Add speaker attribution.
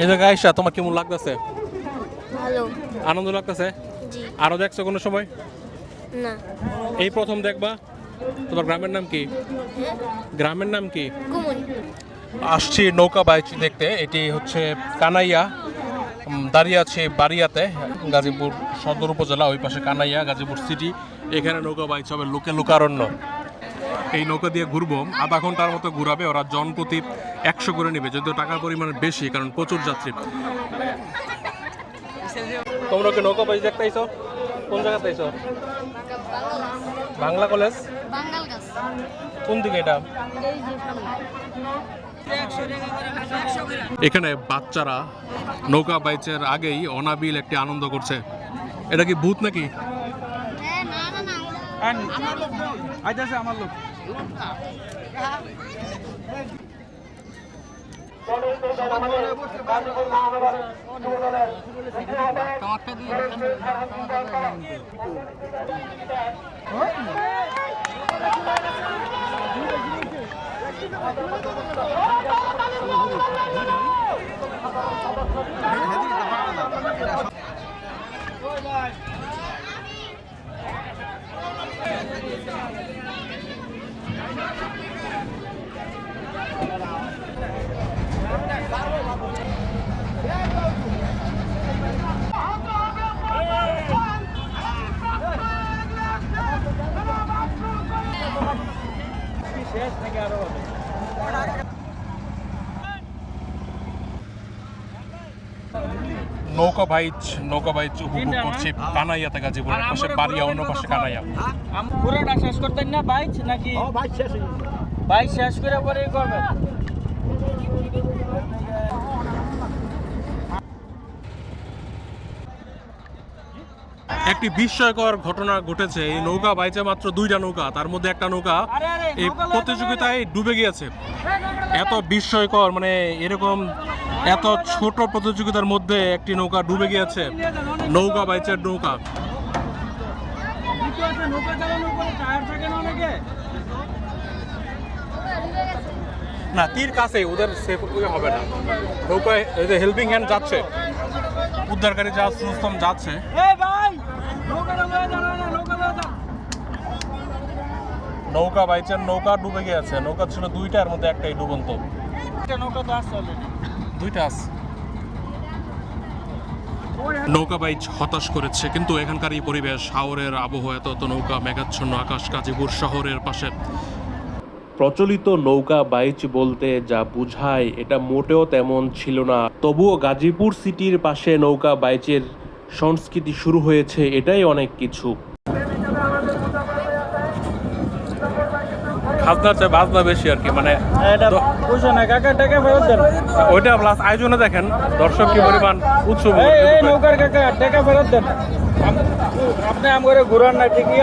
Speaker 1: এই জায়গায় আইসা তোমার কেমন লাগতেছে?
Speaker 2: ভালো।
Speaker 1: আনন্দ লাগতেছে?
Speaker 2: জি।
Speaker 1: আরও দেখছ কোনো সময়?
Speaker 2: না।
Speaker 1: এই প্রথম দেখবা। তোমার গ্রামের নাম কি? গ্রামের নাম কি? আসছি নৌকা বাইচ দেখতে। এটি হচ্ছে কানাইয়া দাঁড়িয়ে আছে বাড়িয়াতে গাজীপুর সদর উপজেলা ওই পাশে কানাইয়া গাজীপুর সিটি এখানে নৌকা বাইচ হবে লোকে লোকারণ্য। এই নৌকা দিয়ে ঘুরবো। আধা ঘণ্টার মতো ঘুরাবে, ওরা জন প্রতি একশো করে নেবে, যদিও টাকার পরিমাণ বেশি, কারণ প্রচুর যাত্রী। তোমরা কি নৌকা বাইচ দেখতে কোন বাংলা কলেজ? কোন দিকে এটা? এখানে বাচ্চারা নৌকা বাইচের আগেই অনাবিল একটি আনন্দ করছে। এটা কি ভূত নাকি?
Speaker 3: আইতাছে আমার লোক নাকি আরও হবে
Speaker 1: নৌকা বাইচ নৌকা বাইচ উপভোগ করছি কানাইয়াতে গাজীপুর এক পাশে বাড়িয়া অন্য পাশে কানাইয়া।
Speaker 3: আম- পুরোটা শেষ করতেন না বাইচ নাকি? বাইচ শেষ করে পরে করবেন।
Speaker 1: একটি বিস্ময়কর ঘটনা ঘটেছে। এই নৌকা বাইচে মাত্র দুইটা নৌকা তার মধ্যে একটা নৌকা এই প্রতিযোগিতায় ডুবে গিয়েছে। এত বিস্ময়কর মানে এরকম এত ছোট প্রতিযোগিতার মধ্যে একটি নৌকা ডুবে গিয়েছে। নৌকা বাইচের নৌকা।
Speaker 3: না
Speaker 1: তীর কাছে ওদের সেফ হবে না। নৌকায় এই যে হেল্পিং হ্যান্ড যাচ্ছে। উদ্ধারকারী যা সুস্তম যাচ্ছে
Speaker 3: এই ভাই নৌকা লয়ে যান না নৌকা লয়ে যান
Speaker 1: নৌকা বাইচের নৌকা ডুবে গিয়েছে নৌকা ছিল দুইটার মধ্যে একটাই ডুবন্ত।
Speaker 3: নৌকা তো আসছে অলরেডি
Speaker 1: দুইটা আছে। নৌকা বাইচ হতাশ করেছে কিন্তু এখানকার এই পরিবেশ হাওরের আবহাওয়া এত এত নৌকা মেঘাচ্ছন্ন আকাশ গাজীপুর শহরের পাশে। প্রচলিত নৌকা বাইচ বলতে যা বুঝায় এটা মোটেও তেমন ছিল না। তবুও গাজীপুর সিটির পাশে নৌকা বাইচের সংস্কৃতি শুরু হয়েছে এটাই অনেক কিছু। খাজনার চেয়ে বাজনা বেশি আর কি মানে ওইটা প্লাস আয়োজনে দেখেন দর্শক কি পরিমাণ উৎসব
Speaker 3: নৌকার কাকা টাকা ফেরত দেন। আপনি আমার ঘুরান না ঠিকই